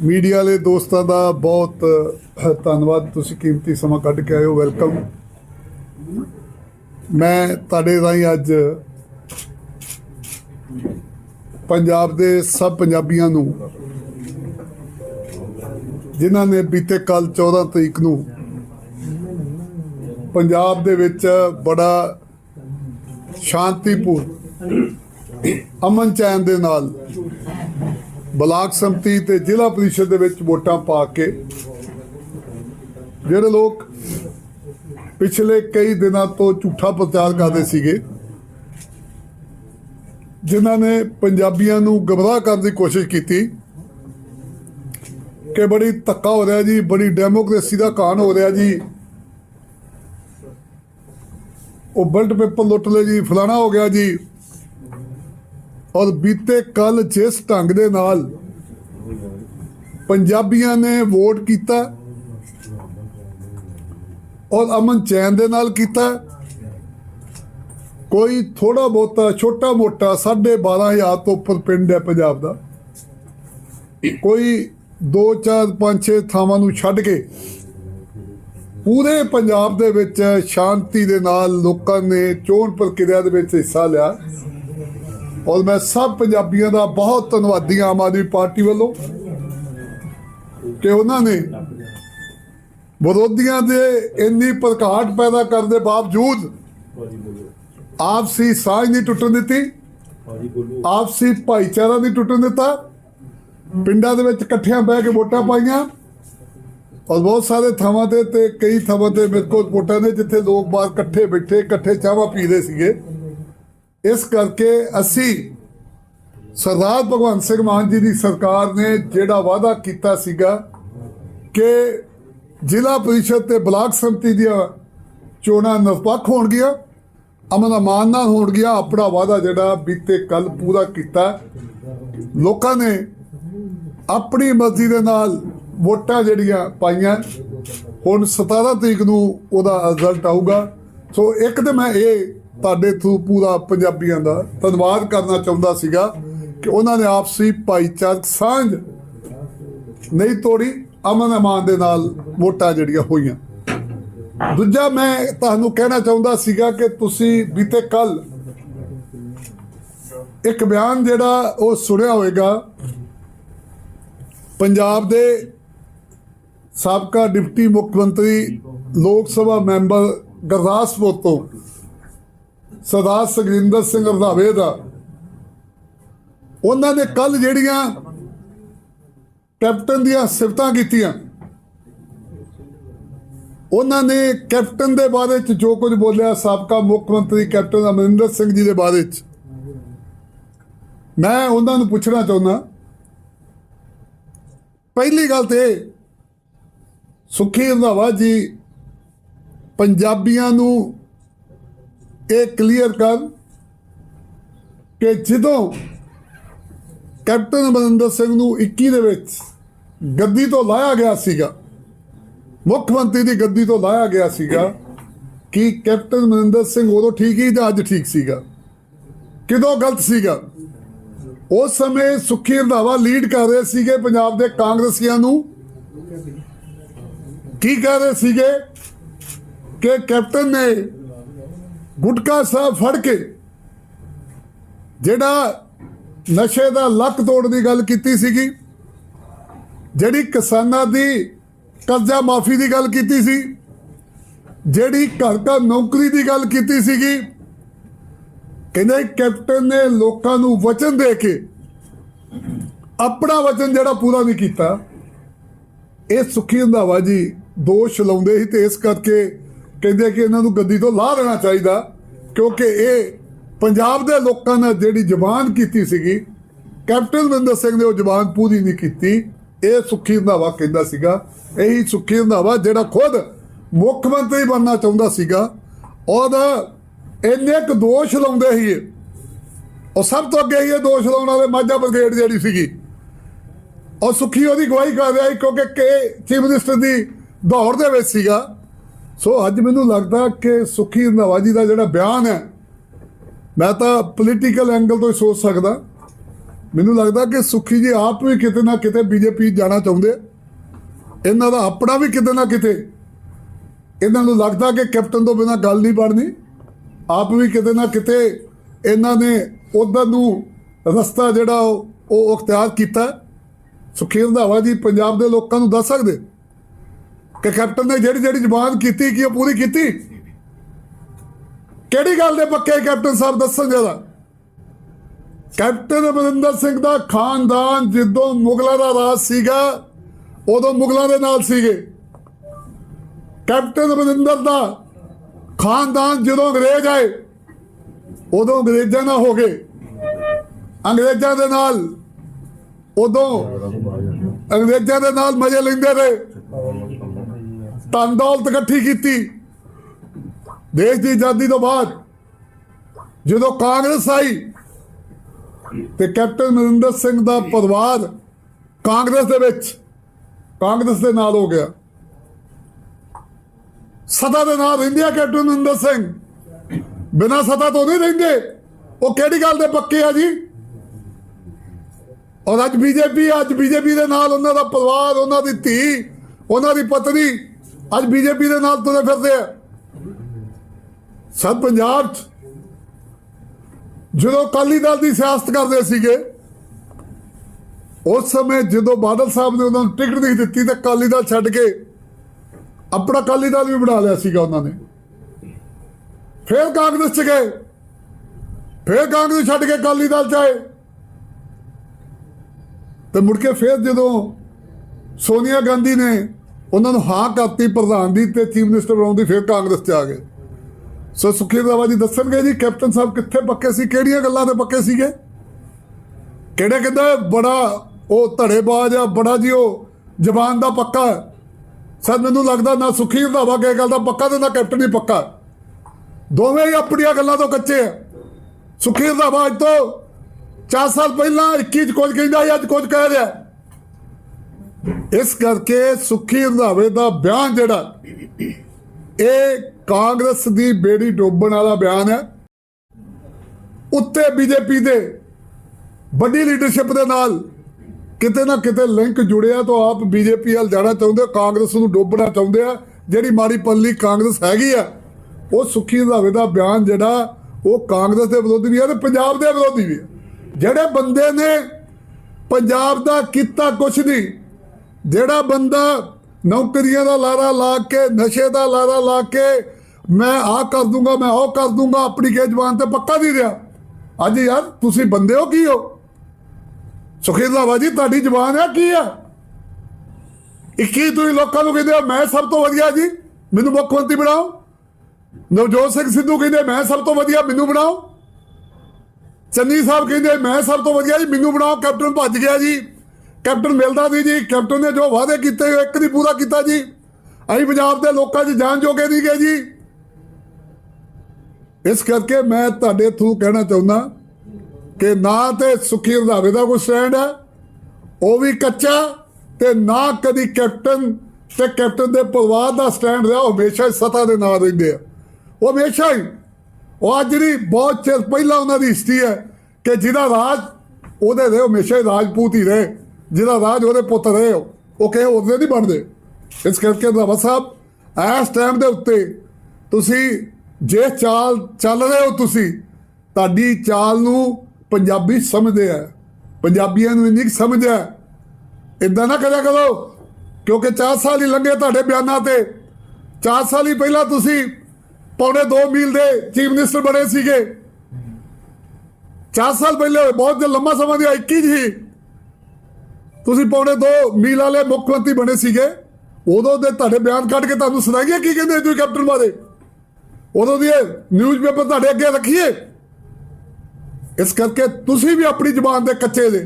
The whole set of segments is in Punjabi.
ਮੀਡੀਆ ਵਾਲੇ ਦੋਸਤਾਂ ਦਾ ਬਹੁਤ ਧੰਨਵਾਦ। ਤੁਸੀਂ ਕੀਮਤੀ ਸਮਾਂ ਕੱਢ ਕੇ ਆਏ ਹੋ ਵੈਲਕਮ। ਮੈਂ ਤੁਹਾਡੇ ਰਾਹੀਂ ਅੱਜ ਪੰਜਾਬ ਦੇ ਸਭ ਪੰਜਾਬੀਆਂ ਨੂੰ, ਜਿਨ੍ਹਾਂ ਨੇ ਬੀਤੇ ਕੱਲ 14 ਤਰੀਕ ਨੂੰ ਪੰਜਾਬ ਦੇ ਵਿੱਚ ਬੜਾ ਸ਼ਾਂਤੀਪੂਰਨ ਅਮਨ ਚੈਨ ਦੇ ਨਾਲ ਬਲਾਕ ਸੰਮਤੀ ਤੇ ਜ਼ਿਲ੍ਹਾ ਪ੍ਰੀਸ਼ਦ ਦੇ ਵਿੱਚ ਵੋਟਾਂ ਪਾ ਕੇ ਜਿਹੜੇ ਲੋਕ ਪਿਛਲੇ ਕਈ ਦਿਨਾਂ ਤੋਂ ਝੂਠਾ ਪ੍ਰਚਾਰ ਕਰਦੇ ਸੀਗੇ, ਜਿਨ੍ਹਾਂ ਨੇ ਪੰਜਾਬੀਆਂ ਨੂੰ ਗਮਰਾਹ ਕਰਨ ਦੀ ਕੋਸ਼ਿਸ਼ ਕੀਤੀ ਕਿ ਬੜੀ ਧੱਕਾ ਹੋ ਰਿਹਾ ਜੀ, ਬੜੀ ਡੈਮੋਕ੍ਰੇਸੀ ਦਾ ਕਾਨ ਹੋ ਰਿਹਾ ਜੀ। ਉਹ ਬਲਟ ਪੇਪਰ ਲੁੱਟ ਲਏ ਜੀ, ਫਲਾਣਾ ਹੋ ਗਿਆ ਜੀ। ਔਰ ਬੀਤੇ ਕੱਲ ਜਿਸ ਢੰਗ ਦੇ ਨਾਲ ਪੰਜਾਬੀਆਂ ਨੇ ਵੋਟ ਕੀਤਾ ਔਰ ਅਮਨ ਚੈਨ ਦੇ ਨਾਲ ਕੀਤਾ, ਕੋਈ ਥੋੜਾ ਬਹੁਤਾ, ਛੋਟਾ ਮੋਟਾ 12500 ਤੋਂ ਉੱਪਰ ਪਿੰਡ ਹੈ ਪੰਜਾਬ ਦਾ। ਕੋਈ 2 4 5 6 ਥਾਵਾਂ ਨੂੰ ਛੱਡ ਕੇ ਪੂਰੇ ਪੰਜਾਬ ਦੇ ਵਿੱਚ ਸ਼ਾਂਤੀ ਦੇ ਨਾਲ ਲੋਕਾਂ ਨੇ ਚੋਣ ਪ੍ਰਕਿਰਿਆ ਦੇ ਵਿੱਚ ਹਿੱਸਾ ਲਿਆ। ਔਰ ਮੈਂ ਸਭ ਪੰਜਾਬੀਆਂ ਦਾ ਬਹੁਤ ਧੰਨਵਾਦੀ ਹਾਂ ਆਮ ਆਦਮੀ ਪਾਰਟੀ ਵੱਲੋਂ ਕਿ ਉਹਨਾਂ ਨੇ ਵਿਰੋਧੀਆਂ ਦੇ ਇੰਨੀ ਪ੍ਰਕਾਟ ਪੈਦਾ ਕਰਨ ਦੇ ਬਾਵਜੂਦ ਆਪਸੀ ਸਾਂਝ ਨਹੀਂ ਟੁੱਟਣ ਦਿੱਤੀ, ਆਪਸੀ ਭਾਈਚਾਰਾ ਨਹੀਂ ਟੁੱਟਣ ਦਿੱਤਾ, ਪਿੰਡਾਂ ਦੇ ਵਿੱਚ ਇਕੱਠਿਆਂ ਬਹਿ ਕੇ ਵੋਟਾਂ ਪਾਈਆਂ ਔਰ ਬਹੁਤ ਸਾਰੇ ਥਾਵਾਂ ਤੇ ਤੇ ਕਈ ਥਾਵਾਂ ਤੇ ਮੇਰੇ ਕੋਲ ਵੋਟਾਂ ਨੇ ਜਿੱਥੇ ਲੋਕ ਬਾਹਰ ਇਕੱਠੇ ਬੈਠੇ, ਇਕੱਠੇ ਚਾਹਾਂ ਪੀਦੇ ਸੀਗੇ। ਇਸ ਕਰਕੇ ਅਸੀਂ ਸਰਦਾਰ ਭਗਵੰਤ ਸਿੰਘ ਮਾਨ ਜੀ ਦੀ ਸਰਕਾਰ ਨੇ ਜਿਹੜਾ ਵਾਅਦਾ ਕੀਤਾ ਸੀਗਾ ਕਿ ਜ਼ਿਲ੍ਹਾ ਪਰਿਸ਼ਦ ਤੇ ਬਲਾਕ ਸੰਮਤੀ ਦੀਆਂ ਚੋਣਾਂ ਨਿਰਪੱਖ ਹੋਣਗੀਆਂ ਅਮਨ ਅਮਾਨ ਨਾਲ ਹੋਣਗੀਆਂ, ਆਪਣਾ ਵਾਅਦਾ ਜਿਹੜਾ ਬੀਤੇ ਕੱਲ ਪੂਰਾ ਕੀਤਾ। ਲੋਕਾਂ ਨੇ ਆਪਣੀ ਮਰਜ਼ੀ ਦੇ ਨਾਲ ਵੋਟਾਂ ਜਿਹੜੀਆਂ ਪਾਈਆਂ, ਹੁਣ 17 ਤਰੀਕ ਨੂੰ ਉਹਦਾ ਰਿਜ਼ਲਟ ਆਊਗਾ। ਸੋ ਇੱਕ ਤੇ ਮੈਂ ਇਹ ਤੁਹਾਡੇ ਥਰੂ ਪੂਰਾ ਪੰਜਾਬੀਆਂ ਦਾ ਧੰਨਵਾਦ ਕਰਨਾ ਚਾਹੁੰਦਾ ਸੀਗਾ ਕਿ ਉਹਨਾਂ ਨੇ ਆਪਸੀ ਭਾਈਚਾਰਕ ਸਾਂਝ ਨਹੀਂ ਤੋੜੀ, ਅਮਨ ਅਮਾਨ ਦੇ ਨਾਲ ਵੋਟਾਂ ਜਿਹੜੀਆਂ ਹੋਈਆਂ। ਦੂਜਾ ਮੈਂ ਤੁਹਾਨੂੰ ਕਹਿਣਾ ਚਾਹੁੰਦਾ ਸੀਗਾ ਕਿ ਤੁਸੀਂ ਬੀਤੇ ਕੱਲ ਇੱਕ ਬਿਆਨ ਜਿਹੜਾ ਉਹ ਸੁਣਿਆ ਹੋਵੇਗਾ। ਪੰਜਾਬ ਦੇ ਸਾਬਕਾ ਡਿਪਟੀ ਮੁੱਖ ਮੰਤਰੀ ਲੋਕ ਸਭਾ ਮੈਂਬਰ ਗੁਰਦਾਸਪੁਰ ਤੋਂ ਸਰਦਾਰ ਸੁਖਜਿੰਦਰ ਸਿੰਘ ਰੰਧਾਵੇ ਦਾ। ਉਹਨਾਂ ਨੇ ਕੱਲ ਜਿਹੜੀਆਂ ਕੈਪਟਨ ਦੀਆਂ ਸਿਫਤਾਂ ਕੀਤੀਆਂ ਉਹਨਾਂ ਨੇ ਕੈਪਟਨ ਦੇ ਬਾਰੇ ਚ ਜੋ ਕੁਝ ਬੋਲਿਆ ਸਾਬਕਾ ਮੁੱਖ ਮੰਤਰੀ ਕੈਪਟਨ ਅਮਰਿੰਦਰ ਸਿੰਘ ਜੀ ਦੇ ਬਾਰੇ ਚ। ਮੈਂ ਉਹਨਾਂ ਨੂੰ ਪੁੱਛਣਾ ਚਾਹੁੰਦਾ ਪਹਿਲੀ ਗੱਲ ਤੇ ਇਹ, ਸੁਖੀ ਰੰਧਾਵਾ ਜੀ ਪੰਜਾਬੀਆਂ ਨੂੰ ਇਹ ਕਲੀਅਰ ਕਰ ਕਿ ਜਦੋਂ ਕੈਪਟਨ ਅਮਰਿੰਦਰ ਸਿੰਘ ਨੂੰ 21 ਦੇ ਵਿੱਚ ਗੱਦੀ ਤੋਂ ਲਾਇਆ ਗਿਆ ਸੀਗਾ, ਮੁੱਖ ਮੰਤਰੀ ਦੀ ਗੱਦੀ ਤੋਂ ਲਾਇਆ ਗਿਆ ਸੀਗਾ, ਕਿ ਕੈਪਟਨ ਅਮਰਿੰਦਰ ਸਿੰਘ ਉਦੋਂ ਠੀਕ ਹੀ ਜਾਂ ਅੱਜ ਠੀਕ ਸੀਗਾ? ਕਿਦੋਂ ਗਲਤ ਸੀਗਾ? ਉਸ ਸਮੇਂ ਸੁਖੀ ਰੰਧਾਵਾ ਲੀਡ ਕਰ ਰਹੇ ਸੀਗੇ ਪੰਜਾਬ ਦੇ ਕਾਂਗਰਸੀਆਂ ਨੂੰ। ਕੀ ਕਰ ਰਹੇ ਸੀਗੇ? ਕਿ ਕੈਪਟਨ ਨੇ ਗੁਟਕਾ ਸਾਹਿਬ ਫੜ ਕੇ ਜਿਹੜਾ ਨਸ਼ੇ ਦਾ ਲੱਕ ਤੋੜ ਦੀ ਗੱਲ ਕੀਤੀ ਸੀਗੀ, ਜਿਹੜੀ ਕਿਸਾਨਾਂ ਦੀ ਕਰਜ਼ਾ ਮਾਫੀ ਦੀ ਗੱਲ ਕੀਤੀ ਸੀ, ਜਿਹੜੀ ਘਰ ਘਰ ਨੌਕਰੀ ਦੀ ਗੱਲ ਕੀਤੀ ਸੀਗੀ, ਕਹਿੰਦੇ ਕੈਪਟਨ ਨੇ ਲੋਕਾਂ ਨੂੰ ਵਚਨ ਦੇ ਕੇ ਆਪਣਾ ਵਚਨ ਜਿਹੜਾ ਪੂਰਾ ਨਹੀਂ ਕੀਤਾ, ਇਹ ਸੁਖੀ ਰੰਧਾਵਾ ਜੀ ਦੋਸ਼ ਲਾਉਂਦੇ ਸੀ ਤੇ ਇਸ ਕਰਕੇ ਕਹਿੰਦੇ ਕਿ ਇਹਨਾਂ ਨੂੰ ਗੱਦੀ ਤੋਂ ਲਾਹ ਦੇਣਾ ਚਾਹੀਦਾ, ਕਿਉਂਕਿ ਇਹ ਪੰਜਾਬ ਦੇ ਲੋਕਾਂ ਨੇ ਜਿਹੜੀ ਜ਼ਬਾਨ ਕੀਤੀ ਸੀਗੀ, ਕੈਪਟਨ ਵਿੰਦਰ ਸਿੰਘ ਨੇ ਉਹ ਜ਼ਬਾਨ ਪੂਰੀ ਨਹੀਂ ਕੀਤੀ, ਇਹ ਸੁਖੀ ਰੰਧਾਵਾ ਕਹਿੰਦਾ ਸੀਗਾ, ਇਹੀ ਸੁਖੀ ਰੰਧਾਵਾ ਜਿਹੜਾ ਖੁਦ ਮੁੱਖ ਮੰਤਰੀ ਬਣਨਾ ਚਾਹੁੰਦਾ ਸੀਗਾ ਉਹਦਾ ਇੰਨੇ ਕੁ ਦੋਸ਼ ਲਾਉਂਦੇ ਸੀ ਉਹ ਸਭ ਤੋਂ ਅੱਗੇ ਹੀ ਇਹ ਦੋਸ਼ ਲਾਉਣ ਵਾਲੇ ਮਾਝਾ ਬ੍ਰਿਗੇਡ ਜਿਹੜੀ ਸੀਗੀ। ਉਹ ਸੁਖੀ ਉਹਦੀ ਗਵਾਹੀ ਕਰ ਰਿਹਾ ਸੀ ਕਿਉਂਕਿ ਕਿ ਚੀਫ ਮਿਨਿਸਟਰ ਦੀ ਦੌੜ ਦੇ ਵਿੱਚ ਸੀਗਾ। ਸੋ ਅੱਜ ਮੈਨੂੰ ਲੱਗਦਾ ਕਿ ਸੁਖੀ ਰੰਧਾਵਾ ਜੀ ਦਾ ਜਿਹੜਾ ਬਿਆਨ ਹੈ, ਮੈਂ ਤਾਂ ਪੋਲੀਟੀਕਲ ਐਂਗਲ ਤੋਂ ਹੀ ਸੋਚ ਸਕਦਾ। ਮੈਨੂੰ ਲੱਗਦਾ ਕਿ ਸੁਖੀ ਜੀ ਆਪ ਵੀ ਕਿਤੇ ਨਾ ਕਿਤੇ ਬੀਜੇਪੀ ਜਾਣਾ ਚਾਹੁੰਦੇ ਇਹਨਾਂ ਦਾ ਆਪਣਾ ਵੀ ਕਿਤੇ ਨਾ ਕਿਤੇ ਇਹਨਾਂ ਨੂੰ ਲੱਗਦਾ ਕਿ ਕੈਪਟਨ ਤੋਂ ਬਿਨਾ ਗੱਲ ਨਹੀਂ ਬਣਨੀ। ਆਪ ਵੀ ਕਿਤੇ ਨਾ ਕਿਤੇ ਇਹਨਾਂ ਨੇ ਉਧਰ ਨੂੰ ਰਸਤਾ ਜਿਹੜਾ ਉਹ ਉਹ ਅਖਤਿਆਰ ਕੀਤਾ। ਸੁਖੀ ਰੰਧਾਵਾ ਜੀ ਪੰਜਾਬ ਦੇ ਲੋਕਾਂ ਨੂੰ ਦੱਸ ਸਕਦੇ? ਕਿ ਕੈਪਟਨ ਨੇ ਜਿਹੜੀ ਜਿਹੜੀ ਜ਼ਬਾਨ ਕੀਤੀ, ਕੀ ਉਹ ਪੂਰੀ ਕੀਤੀ? ਕਿਹੜੀ ਗੱਲ ਦੇ ਪੱਕੇ ਕੈਪਟਨ ਸਾਹਿਬ? ਦੱਸਣ ਜਰਾ। ਕੈਪਟਨ ਅਮਰਿੰਦਰ ਸਿੰਘ ਦਾ ਖਾਨਦਾਨ ਜਦੋਂ ਮੁਗਲਾਂ ਦਾ ਰਾਜ ਸੀਗਾ, ਉਦੋਂ ਮੁਗਲਾਂ ਦੇ ਨਾਲ ਸੀਗੇ। ਕੈਪਟਨ ਅਮਰਿੰਦਰ ਦਾ ਖਾਨਦਾਨ ਜਦੋਂ ਅੰਗਰੇਜ਼ ਆਏ, ਉਦੋਂ ਅੰਗਰੇਜ਼ਾਂ ਨਾਲ ਹੋ ਗਏ। ਅੰਗਰੇਜ਼ਾਂ ਦੇ ਨਾਲ ਉਦੋਂ ਅੰਗਰੇਜ਼ਾਂ ਦੇ ਨਾਲ ਮਜ਼ੇ ਲੈਂਦੇ ਰਹੇ। ਧਨ ਦੌਲਤ ਇਕੱਠੀ ਕੀਤੀ। ਦੇਸ਼ ਦੀ ਆਜ਼ਾਦੀ ਤੋਂ ਬਾਅਦ ਜਦੋਂ ਕਾਂਗਰਸ ਆਈ ਤੇ ਕੈਪਟਨ ਅਮਰਿੰਦਰ ਸਿੰਘ ਦਾ ਪਰਿਵਾਰ ਕਾਂਗਰਸ ਦੇ ਵਿੱਚ, ਕਾਂਗਰਸ ਦੇ ਨਾਲ ਹੋ ਗਿਆ। ਸਦਾ ਦੇ ਨਾਲ ਰਹਿੰਦਿਆ ਕੈਪਟਨ ਅਮਰਿੰਦਰ ਸਿੰਘ। ਬਿਨਾਂ ਸਤਾ ਤੋਂ ਨਹੀਂ ਰਹਿੰਦੇ। ਉਹ ਕਿਹੜੀ ਗੱਲ ਦੇ ਪੱਕੇ ਆ ਜੀ? ਔਰ ਅੱਜ ਬੀਜੇਪੀ ਅੱਜ ਬੀਜੇਪੀ ਦੇ ਨਾਲ ਉਹਨਾਂ ਦਾ ਪਰਿਵਾਰ, ਉਹਨਾਂ ਦੀ ਧੀ, ਉਹਨਾਂ ਦੀ ਪਤਨੀ ਅੱਜ ਬੀਜੇਪੀ ਦੇ ਨਾਲ ਤੁਰੇ ਫਿਰਦੇ ਆ। ਸਭ ਪੰਜਾਬ 'ਚ ਜਦੋਂ ਅਕਾਲੀ ਦਲ ਦੀ ਸਿਆਸਤ ਕਰਦੇ ਸੀਗੇ, ਉਸ ਸਮੇਂ ਜਦੋਂ ਬਾਦਲ ਸਾਹਿਬ ਨੇ ਉਹਨਾਂ ਨੂੰ ਟਿਕਟ ਨਹੀਂ ਦਿੱਤੀ ਤਾਂ ਅਕਾਲੀ ਦਲ ਛੱਡ ਕੇ ਆਪਣਾ ਅਕਾਲੀ ਦਲ ਵੀ ਬਣਾ ਲਿਆ ਸੀਗਾ ਉਹਨਾਂ ਨੇ। ਫਿਰ ਕਾਂਗਰਸ ਚ ਗਏ। ਫਿਰ ਕਾਂਗਰਸ ਛੱਡ ਕੇ ਅਕਾਲੀ ਦਲ ਚ ਆਏ। ਤੇ ਮੁੜ ਕੇ ਫਿਰ ਜਦੋਂ ਸੋਨੀਆ ਗਾਂਧੀ ਨੇ ਉਹਨਾਂ ਨੂੰ ਹਾਂ ਕਰਤੀ ਪ੍ਰਧਾਨ ਦੀ ਤੇ ਚੀਫ ਮਿਨਿਸਟਰ ਬਣਾਉਣ ਦੀ ਫਿਰ ਕਾਂਗਰਸ ਚ ਆ ਗਏ। ਸੋ ਸੁਖੀ ਰਾਵਾ ਜੀ ਦੱਸਣਗੇ ਜੀ, ਕੈਪਟਨ ਸਾਹਿਬ ਕਿੱਥੇ ਪੱਕੇ ਸੀ, ਕਿਹੜੀਆਂ ਗੱਲਾਂ ਤੇ ਪੱਕੇ ਸੀਗੇ? ਕਿਹੜੇ ਕਹਿੰਦਾ ਬੜਾ ਉਹ ਧੜੇਬਾਜ਼ ਆ, ਬੜਾ ਜੀ ਉਹ ਜ਼ਬਾਨ ਦਾ ਪੱਕਾ ਸਰ ਮੈਨੂੰ ਲੱਗਦਾ ਨਾ ਸੁਖੀ ਰੰਧਾਵਾ ਕੇ ਗੱਲ ਦਾ ਪੱਕਾ ਤੇ ਨਾ ਕੈਪਟਨ ਹੀ ਪੱਕਾ ਦੋਵੇਂ ਹੀ ਆਪਣੀਆਂ ਗੱਲਾਂ ਤੋਂ ਕੱਚੇ ਆ। ਸੁਖੀ ਰੰਧਾਵਾ ਅੱਜ ਤੋਂ 4 ਸਾਲ ਪਹਿਲਾਂ 21 ਚ ਕੁਝ ਕਹਿੰਦਾ ਅੱਜ ਕੁਝ ਕਹਿ ਰਿਹਾ ਇਸ ਕਰਕੇ ਸੁਖੀ ਰੰਧਾਵੇ ਦਾ ਬਿਆਨ ਜਿਹੜਾ ਇਹ ਕਾਂਗਰਸ ਦੀ ਬੇੜੀ ਡੋਬਣ ਵਾਲਾ ਬਿਆਨ ਹੈ। ਉੱਤੇ ਬੀਜੇਪੀ ਦੇ ਵੱਡੀ ਲੀਡਰਸ਼ਿਪ ਦੇ ਨਾਲ ਕਿਤੇ ਨਾ ਕਿਤੇ ਲਿੰਕ ਜੁੜਿਆ ਤਾਂ ਆਪ ਬੀਜੇਪੀ ਵੱਲ ਜਾਣਾ ਚਾਹੁੰਦੇ ਆ, ਕਾਂਗਰਸ ਨੂੰ ਡੋਬਣਾ ਚਾਹੁੰਦੇ ਆ। ਜਿਹੜੀ ਮਾੜੀ ਪੱਲੀ ਕਾਂਗਰਸ ਹੈਗੀ ਆ ਉਹ ਸੁਖੀ ਰੰਧਾਵੇ ਦਾ ਬਿਆਨ ਜਿਹੜਾ ਉਹ ਕਾਂਗਰਸ ਦੇ ਵਿਰੋਧੀ ਵੀ ਆ ਤੇ ਪੰਜਾਬ ਦੇ ਵਿਰੋਧੀ ਵੀ ਆ। ਜਿਹੜੇ ਬੰਦੇ ਨੇ ਪੰਜਾਬ ਦਾ ਕੀਤਾ ਕੁਛ ਨਹੀਂ ਜਿਹੜਾ ਬੰਦਾ ਨੌਕਰੀਆਂ ਦਾ ਲਾਰਾ ਲਾ ਕੇ, ਨਸ਼ੇ ਦਾ ਲਾਰਾ ਲਾ ਕੇ ਮੈਂ ਆਹ ਕਰ ਦੂੰਗਾ, ਮੈਂ ਉਹ ਕਰ ਦੂੰਗਾ, ਆਪਣੀ ਕੇ ਜ਼ਬਾਨ ਤੇ ਪੱਕਾ ਨਹੀਂ ਰਿਹਾ। ਅੱਜ ਯਾਰ ਤੁਸੀਂ ਬੰਦੇ ਹੋ ਕੀ ਹੋ? ਸੁਖੀਰ ਲਾਵਾ ਜੀ, ਤੁਹਾਡੀ ਜ਼ਬਾਨ ਹੈ ਕੀ ਆ? 21 ਤੁਸੀਂ ਲੋਕਾਂ ਨੂੰ ਕਹਿੰਦੇ ਹੋ, ਮੈਂ ਸਭ ਤੋਂ ਵਧੀਆ ਜੀ, ਮੈਨੂੰ ਮੁੱਖ ਮੰਤਰੀ ਬਣਾਓ। ਨਵਜੋਤ ਸਿੰਘ ਸਿੱਧੂ ਕਹਿੰਦੇ, ਮੈਂ ਸਭ ਤੋਂ ਵਧੀਆ, ਮੈਨੂੰ ਬਣਾਓ। ਚੰਨੀ ਸਾਹਿਬ ਕਹਿੰਦੇ, ਮੈਂ ਸਭ ਤੋਂ ਵਧੀਆ ਜੀ, ਮੈਨੂੰ ਬਣਾਓ, ਕੈਪਟਨ ਭੱਜ ਗਿਆ ਜੀ। ਕੈਪਟਨ ਮਿਲਦਾ ਸੀ ਜੀ, ਕੈਪਟਨ ਨੇ ਜੋ ਵਾਅਦੇ ਕੀਤੇ ਇੱਕ ਨਹੀਂ ਪੂਰਾ ਕੀਤਾ ਜੀ। ਅਸੀਂ ਪੰਜਾਬ ਦੇ ਲੋਕਾਂ 'ਚ ਜਾਨ ਜੋਗੇ ਨਹੀਂ ਗਏ ਜੀ। ਇਸ ਕਰਕੇ ਮੈਂ ਤੁਹਾਡੇ ਥਰੂ ਕਹਿਣਾ ਚਾਹੁੰਦਾ ਕਿ ਨਾ ਤੇ ਸੁਖੀ ਰੰਧਾਵੇ ਦਾ ਕੋਈ ਸਟੈਂਡ ਹੈ, ਉਹ ਵੀ ਕੱਚਾ ਤੇ ਨਾ ਕਦੀ ਕੈਪਟਨ ਤੇ ਕੈਪਟਨ ਦੇ ਪਰਿਵਾਰ ਦਾ ਸਟੈਂਡ ਰਿਹਾ, ਉਹ ਹਮੇਸ਼ਾ ਹੀ ਸਤਾ ਦੇ ਨਾਲ ਰਹਿੰਦੇ ਆ। ਉਹ ਹਮੇਸ਼ਾ ਹੀ, ਉਹ ਅੱਜ ਨਹੀਂ, ਬਹੁਤ ਚਿਰ ਪਹਿਲਾਂ ਉਹਨਾਂ ਦੀ ਹਿਸਟਰੀ ਹੈ ਕਿ ਜਿਹਦਾ ਰਾਜ ਉਹਦੇ ਦੇ ਹਮੇਸ਼ਾ ਹੀ ਰਾਜਪੂਤ ਹੀ ਰਹੇ। ਜਿਹਦਾ ਰਾਜ ਉਹਦੇ ਪੁੱਤ ਰਹੇ ਹੋ, ਉਹ ਕਿਸੇ ਹੋਰ ਦੇ ਨਹੀਂ ਬਣਦੇ। ਇਸ ਕਰਕੇ ਰੰਧਾਵਾ ਸਾਹਿਬ, ਇਸ ਟਾਈਮ ਦੇ ਉੱਤੇ ਤੁਸੀਂ ਜੇ ਚਾਲ ਚੱਲ ਰਹੇ ਹੋ ਤੁਸੀਂ, ਤੁਹਾਡੀ ਚਾਲ ਨੂੰ ਪੰਜਾਬੀ ਸਮਝਦੇ ਆ। ਪੰਜਾਬੀਆਂ ਨੂੰ ਇੰਨੀ ਕੁ ਸਮਝ ਹੈ ਇਦਾਂ ਨਾ ਕਰਿਆ ਕਰੋ, ਕਿਉਂਕਿ 4 ਸਾਲ ਹੀ ਲੰਘੇ ਤੁਹਾਡੇ ਬਿਆਨਾਂ ਤੇ। 4 ਸਾਲ ਹੀ ਪਹਿਲਾਂ ਤੁਸੀਂ ਪੌਣੇ 2 ਮੀਲ ਦੇ ਚੀਫ ਮਿਨਿਸਟਰ ਬਣੇ ਸੀਗੇ। 4 ਸਾਲ ਪਹਿਲੇ ਬਹੁਤ ਜੇ ਲੰਮਾ ਸਮਾਂ ਦੀ 21 ਜੀ ਤੁਸੀਂ ਪੌਣੇ ਦੋ ਮੀਲ ਵਾਲੇ ਮੁੱਖ ਮੰਤਰੀ ਬਣੇ ਸੀਗੇ। ਉਦੋਂ ਦੇ ਤੁਹਾਡੇ ਬਿਆਨ ਕੱਢ ਕੇ ਤੁਹਾਨੂੰ ਸੁਣਾਈਏ ਕੀ ਕਹਿੰਦੇ ਤੁਸੀਂ ਕੈਪਟਨ ਬਾਰੇ? ਉਦੋਂ ਦੀ ਨਿਊਜ਼ਪੇਪਰ ਤੁਹਾਡੇ ਅੱਗੇ ਰੱਖੀਏ। ਇਸ ਕਰਕੇ ਤੁਸੀਂ ਵੀ ਆਪਣੀ ਜ਼ੁਬਾਨ ਦੇ ਕੱਚੇ ਦੇ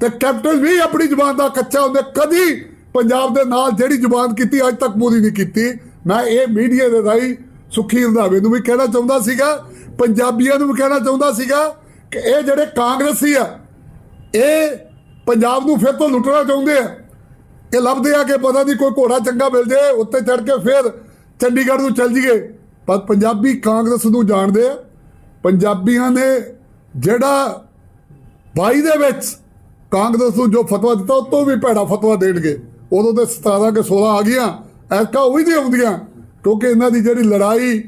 ਤੇ ਕੈਪਟਨ ਵੀ ਆਪਣੀ ਜ਼ੁਬਾਨ ਦਾ ਕੱਚਾ ਹੁੰਦੇ ਕਦੀ ਪੰਜਾਬ ਦੇ ਨਾਲ ਜਿਹੜੀ ਜ਼ੁਬਾਨ ਕੀਤੀ, ਅੱਜ ਤੱਕ ਪੂਰੀ ਨਹੀਂ ਕੀਤੀ। ਮੈਂ ਇਹ ਮੀਡੀਆ ਦੇ ਰਾਹੀਂ ਸੁਖੀ ਰੰਧਾਵੇ ਨੂੰ ਵੀ ਕਹਿਣਾ ਚਾਹੁੰਦਾ ਸੀਗਾ, ਪੰਜਾਬੀਆਂ ਨੂੰ ਵੀ ਕਹਿਣਾ ਚਾਹੁੰਦਾ ਸੀਗਾ ਕਿ ਇਹ ਜਿਹੜੇ ਕਾਂਗਰਸੀ ਆ, ਇਹ ਪੰਜਾਬ ਨੂੰ ਫਿਰ ਤੋਂ ਲੁੱਟਣਾ ਚਾਹੁੰਦੇ ਆ। ਇਹ ਲੱਭਦੇ ਆ ਕਿ ਪਤਾ ਨਹੀਂ ਕੋਈ ਘੋੜਾ ਚੰਗਾ ਮਿਲ ਜੇ ਉੱਤੇ ਚੜ ਕੇ ਫਿਰ ਚੰਡੀਗੜ੍ਹ ਨੂੰ ਚੱਲ ਜੀਏ ਪਰ ਪੰਜਾਬੀ ਕਾਂਗਰਸ ਨੂੰ ਜਾਣਦੇ ਆ, ਪੰਜਾਬੀਆਂ ਨੇ ਜਿਹੜਾ 22 ਦੇ ਵਿੱਚ ਕਾਂਗਰਸ ਨੂੰ ਜੋ ਫਤਵਾ ਦਿੱਤਾ, ਉਹ ਤੋਂ ਵੀ ਭੈੜਾ ਫਤਵਾ ਦੇਣਗੇ। ਉਦੋਂ ਤੇ 17 ਕੇ 16 ਆ ਗਈਆਂ ਐਸਕਾ ਉਹ ਵੀ ਨਹੀਂ ਆਉਂਦੀਆਂ, ਕਿਉਂਕਿ ਇਹਨਾਂ ਦੀ ਜਿਹੜੀ ਲੜਾਈ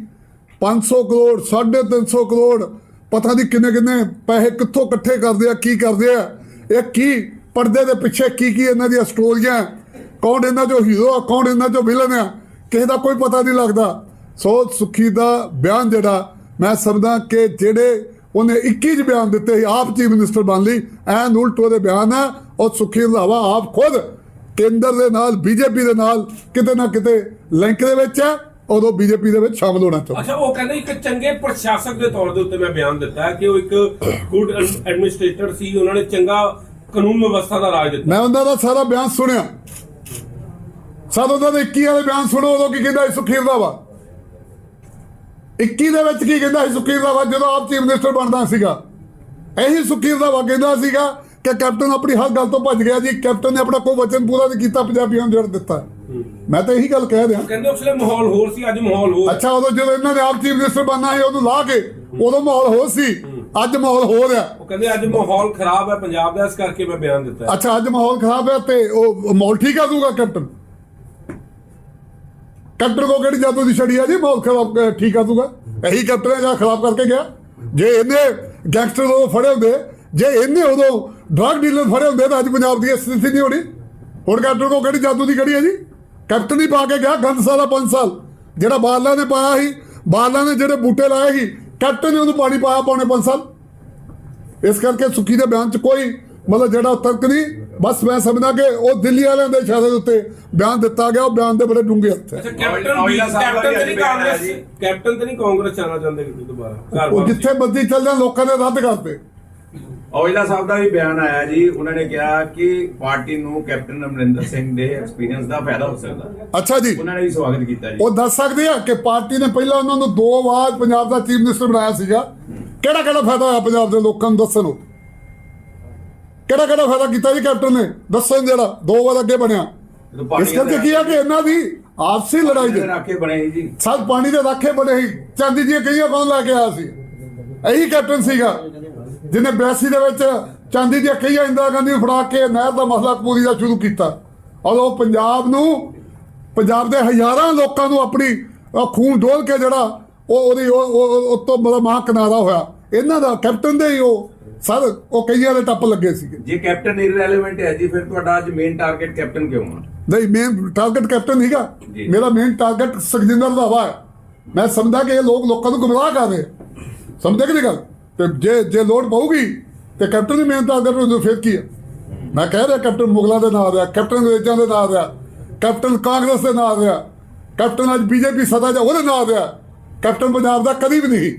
500 ਕਰੋੜ 350 ਕਰੋੜ, ਪਤਾ ਨਹੀਂ ਕਿੰਨੇ ਕਿੰਨੇ ਪੈਸੇ ਕਿੱਥੋਂ ਇਕੱਠੇ ਕਰਦੇ ਆ, ਕੀ ਕਰਦੇ ਆ। ਇਹ ਕੀ ਪਰਦੇ ਦੇ ਪਿੱਛੇ ਕੀ ਕੀ ਇਹਨਾਂ ਦੀਆਂ ਸਟੋਰੀਆਂ? ਕੌਣ ਇਹਨਾਂ ਚੋਂ ਹੀਰੋ ਆ, ਕੌਣ ਇਹਨਾਂ ਚੋਂ ਵਿਲਨ ਆ? ਕਿਸੇ ਦਾ ਕੋਈ ਪਤਾ ਨਹੀਂ ਲੱਗਦਾ। ਸੋ ਸੁਖੀ ਦਾ ਬਿਆਨ ਜਿਹੜਾ, ਮੈਂ ਸਮਝਦਾ ਕਿ ਜਿਹੜੇ ਉਹਨੇ 21 ਚ ਬਿਆਨ ਦਿੱਤੇ ਸੀ, ਆਪ ਚੀਫ ਮਿਨਿਸਟਰ ਬਣ ਲਈ। ਐਨ ਉਲਟ ਉਹਦੇ ਬਿਆਨ ਆ, ਔਰ ਸੁਖੀ ਰੰਧਾਵਾ ਆਪ ਖੁਦ ਕੇਂਦਰ ਦੇ ਨਾਲ, ਬੀਜੇਪੀ ਦੇ ਨਾਲ, ਕਿਤੇ ਨਾ ਕਿਤੇ ਲਿੰਕ ਦੇ ਵਿੱਚ ਹੈ ਉਦੋਂ ਬੀਜੇਪੀ ਦੇ ਵਿੱਚ ਸ਼ਾਮਲ ਹੋਣਾ ਚਾਹੁੰਦਾ। ਅੱਛਾ ਉਹ ਕਹਿੰਦੇ ਇੱਕ ਚੰਗੇ ਪ੍ਰਸ਼ਾਸਕ ਦੇ ਤੌਰ ਦੇ ਉੱਤੇ ਮੈਂ ਬਿਆਨ ਦਿੱਤਾ ਕਿ ਉਹ ਇੱਕ ਗੁੱਡ ਐਡਮਿਨਿਸਟ੍ਰੇਟਰ ਸੀ ਉਹਨਾਂ ਨੇ ਚੰਗਾ ਕਾਨੂੰਨ ਵਿਵਸਥਾ ਦਾ ਰਾਜ ਦਿੱਤਾ। ਮੈਂ ਉਹਨਾਂ ਦਾ ਸਾਰਾ ਬਿਆਨ ਸੁਣਿਆ। ਸਦ ਉਹਨਾਂ ਦੇ 21 ਵਾਲੇ ਬਿਆਨ ਸੁਣੋ ਉਦੋਂ ਕੀ ਕਹਿੰਦਾ ਸੀ ਸੁਖੀ ਰੰਧਾਵਾ 21 ਦੇ ਵਿੱਚ ਕੀ ਕਹਿੰਦਾ ਸੀ ਸੁਖੀ ਰੰਧਾਵਾ ਜਦੋਂ ਆਪ ਚੀਫ ਮਿਨਿਸਟਰ ਬਣਦਾ ਸੀਗਾ। ਇਹੀ ਸੁਖੀ ਰੰਧਾਵਾ ਕਹਿੰਦਾ ਸੀਗਾ ਕਿ ਕੈਪਟਨ ਆਪਣੀ ਹਰ ਗੱਲ ਤੋਂ ਭੱਜ ਗਿਆ ਜੀ। ਕੈਪਟਨ ਨੇ ਆਪਣਾ ਕੋਈ ਵਚਨ ਪੂਰਾ ਨਹੀਂ ਕੀਤਾ ਪੰਜਾਬੀਆਂ ਨੂੰ ਜੜ ਦਿੱਤਾ। ਮੈਂ ਤਾਂ ਇਹੀ ਗੱਲ ਕਹਿ ਰਿਹਾ। ਕਹਿੰਦੇ ਉਸਲੇ ਮਾਹੌਲ ਹੋਰ ਸੀ ਅੱਜ ਮਾਹੌਲ ਹੋਰ। ਅੱਛਾ ਉਦੋਂ ਜਦੋਂ ਇਹਨਾਂ ਨੇ ਆਪ ਚੀਫ ਮਿਨਿਸਟਰ ਬਣਨਾ ਸੀ ਉਹਨੂੰ ਲਾ ਕੇ ਉਦੋਂ ਮਾਹੌਲ ਹੋਰ ਸੀ। ਅੱਜ ਮਾਹੌਲ ਹੋ ਰਿਹਾ ਉਹ ਕਹਿੰਦੇ ਅੱਜ ਮਾਹੌਲ ਖਰਾਬ ਹੈ ਪੰਜਾਬ ਦਾ ਇਸ ਕਰਕੇ ਮੈਂ ਬਿਆਨ ਦਿੱਤਾ। ਅੱਛਾ ਅੱਜ ਮਾਹੌਲ ਖਰਾਬ ਹੈ ਤੇ ਉਹ ਮਾਹੌਲ ਠੀਕ ਆ ਦੂਗਾ ਕੈਪਟਨ? ਕੈਪਟਨ ਕੋ ਕਿਹੜੀ ਜਾਦੂ ਦੀ ਛੜੀ ਆ ਜੀ ਮਾਹੌਲ ਖਰਾਬ ਠੀਕ ਆ ਦੂਗਾ? ਇਹੀ ਕੈਪਟਨ ਹੈ ਜਿਹੜਾ ਖਰਾਬ ਕਰਕੇ ਗਿਆ? ਜੇ ਇਹਨੇ ਗੈਂਗਸਟਰ ਉਹ ਫੜੇ ਹੁੰਦੇ ਜੇ ਇਹਨੇ ਉਦੋਂ ਡਰਗ ਡੀਲਰ ਫੜੇ ਹੁੰਦੇ ਤਾਂ ਅੱਜ ਪੰਜਾਬ ਦੀ ਸਥਿਤੀ ਨਹੀਂ ਹੋਣੀ। ਹੁਣ ਕੈਪਟਨ ਕੋ ਕਿਹੜੀ ਜਾਦੂ ਦੀ ਘੜੀ ਹੈ ਜੀ? ਕੈਪਟਨ ਹੀ ਪਾ ਕੇ ਗਿਆ ਗੰਦ ਸਾਰਾ 5 ਸਾਲ। ਜਿਹੜਾ ਬਾਦਲਾਂ ਨੇ ਪਾਇਆ ਸੀ ਬਾਦਲਾਂ ਨੇ ਜਿਹੜੇ ਬੂਟੇ ਲਾਏ ਸੀ ਕੈਪਟਨ ਨੇ ਉਹਨੂੰ ਪਾਣੀ ਪਾਇਆ ਪੌਣੇ 5 ਸਾਲ। ਇਸ ਕਰਕੇ ਸੁੱਖੀ ਦੇ ਬਿਆਨ ਚ ਕੋਈ ਮਤਲਬ ਜਿਹੜਾ ਤਰਕ ਨਹੀਂ ਬਸ ਮੈਂ ਸਮਝਦਾ ਕਿ ਉਹ ਦਿੱਲੀ ਵਾਲਿਆਂ ਦੇ ਇਸ਼ਾਰੇ ਦੇ ਉੱਤੇ ਬਿਆਨ ਦਿੱਤਾ ਗਿਆ ਉਹ ਬਿਆਨ ਦੇ ਬੜੇ ਡੂੰਘੇ ਹੱਥ ਹੈ। ਅੱਛਾ ਕੈਪਟਨ ਵੀ ਦਾ ਤੇ ਨਹੀਂ ਕਾਂਗਰਸ। ਕੈਪਟਨ ਤੇ ਨਹੀਂ ਕਾਂਗਰਸ ਚਾਹਣਾ ਚਾਹੁੰਦੇ ਕਿ ਦੁਬਾਰਾ? ਉਹ। ਜਿੱਥੇ ਮਰਜ਼ੀ ਚੱਲ ਜਾਣ ਲੋਕਾਂ ਨੇ ਰੱਦ ਕਰਤੇ। ਔਜਲਾ ਸਾਹਿਬ ਦਾ ਵੀ ਬਿਆਨ ਆਇਆ ਜੀ। ਉਹਨਾਂ ਨੇ ਕਿਹਾ ਕਿ ਪਾਰਟੀ ਨੂੰ ਕੈਪਟਨ ਅਮਰਿੰਦਰ ਸਿੰਘ ਦੇ ਐਕਸਪੀਰੀਅੰਸ ਦਾ ਫਾਇਦਾ ਹੋ ਸਕਦਾ। ਅੱਛਾ ਜੀ। ਉਹਨਾਂ ਨੇ ਵੀ ਸਵਾਗਤ ਕੀਤਾ ਜੀ। ਉਹ ਦੱਸ ਸਕਦੇ ਆ ਕਿ ਪਾਰਟੀ ਨੇ ਪਹਿਲਾਂ ਉਹਨਾਂ ਨੂੰ ਦੋ ਵਾਰ ਪੰਜਾਬ ਦਾ ਚੀਫ ਮਿਨਿਸਟਰ ਬਣਾਇਆ ਸੀਗਾ। ਕਿਹੜਾ ਕਿਹੜਾ ਫਾਇਦਾ ਹੋਇਆ ਪੰਜਾਬ ਦੇ ਲੋਕਾਂ ਨੂੰ ਦੱਸਣ ਕਿਹੜਾ ਕਿਹੜਾ ਫਾਇਦਾ ਕੀਤਾ ਜੀ ਕੈਪਟਨ ਨੇ? ਦੱਸਣ ਜਿਹੜਾ ਦੋ ਵਾਰ ਅੱਗੇ ਬਣਿਆ। ਇਸ ਕਰਕੇ ਕੀ ਆ ਕਿ ਇਹਨਾਂ ਦੀ ਆਪਸੀ ਲੜਾਈ ਦੇ ਰਾਖੇ ਬਣੇ ਜੀ। ਸਭ ਪਾਣੀ ਦੇ ਰਾਖੇ ਬਣੇ ਸੀ। ਚਾਂਦੀ ਦੀਆਂ ਕਈਆਂ ਕੌਣ ਲੈ ਕੇ ਆਇਆ ਸੀ? ਇਹੀ ਕੈਪਟਨ ਸੀਗਾ। ਜਿਹਨੇ 82 ਦੇ ਵਿੱਚ ਚਾਂਦੀ ਦੀਆਂ ਕਈਆਂ ਇੰਦਰਾ ਗਾਂਧੀ ਨੂੰ ਫੜਾ ਕੇ ਨਹਿਰ ਦਾ ਮਸਲਾ ਕਪੂਰੀ ਦਾ ਸ਼ੁਰੂ ਕੀਤਾ। ਔਰ ਉਹ ਪੰਜਾਬ ਨੂੰ ਪੰਜਾਬ ਦੇ ਹਜ਼ਾਰਾਂ ਲੋਕਾਂ ਨੂੰ ਆਪਣੀ ਖੂਨ ਡੋਲ ਕੇ ਜਿਹੜਾ ਉਹ ਉਹਦੀ ਉਹ- ਤੋਂ ਮਤਲਬ ਮਾਂ ਕਿਨਾਰਾ ਹੋਇਆ। ਇਹਨਾਂ ਦਾ ਕੈਪਟਨ ਦੇ ਹੀ ਉਹ ਸਰ ਉਹ ਕਈਆਂ ਦੇ ਟੱਪ ਲੱਗੇ ਸੀਗੇ। ਜੇ ਕੈਪਟਨ ਇਰਰੈਲੇਵੈਂਟ ਹੈ ਜੀ ਫਿਰ ਤੁਹਾਡਾ ਅੱਜ ਮੇਨ ਟਾਰਗੇਟ ਕੈਪਟਨ ਕਿਉਂ ਆ? ਨਹੀਂ ਮੇਨ ਟਾਰਗੇਟ ਕੈਪਟਨ ਨਹੀਂਗਾ। ਮੇਰਾ ਮੇਨ ਟਾਰਗੇਟ ਸੁਖਜਿੰਦਰ ਰੰਧਾਵਾ ਹੈ ਮੈਂ ਸਮਝਦਾ ਕਿ ਇਹ ਲੋਕ ਲੋਕਾਂ ਨੂੰ ਗੁੰਮਰਾਹ ਕਰ ਰਹੇ। ਸਮਝਦੇ ਕਿ ਨਹੀਂ ਗੱਲ? ਤੇ ਜੇ ਜੇ ਲੋੜ ਪਊਗੀ ਤੇ ਕੈਪਟਨ ਦੀ ਮਿਹਨਤ ਟਾਰਗੇਟ ਨੂੰ ਫਿਰ ਕੀ ਹੈ ਮੈਂ ਕਹਿ ਰਿਹਾ ਕੈਪਟਨ ਮੁਗਲਾਂ ਦੇ ਨਾਂ ਰਿਹਾ, ਕੈਪਟਨ ਅੰਗਰੇਜ਼ਾਂ ਦੇ ਨਾਂ ਰਿਹਾ, ਕੈਪਟਨ ਕਾਂਗਰਸ ਦੇ ਨਾਂ ਰਿਹਾ, ਕੈਪਟਨ ਅੱਜ ਬੀਜੇਪੀ ਸਦਾ ਜਾ ਉਹਦੇ ਨਾਂ ਰਿਹਾ, ਕੈਪਟਨ ਪੰਜਾਬ ਦਾ ਕਦੀ ਵੀ ਨਹੀਂ।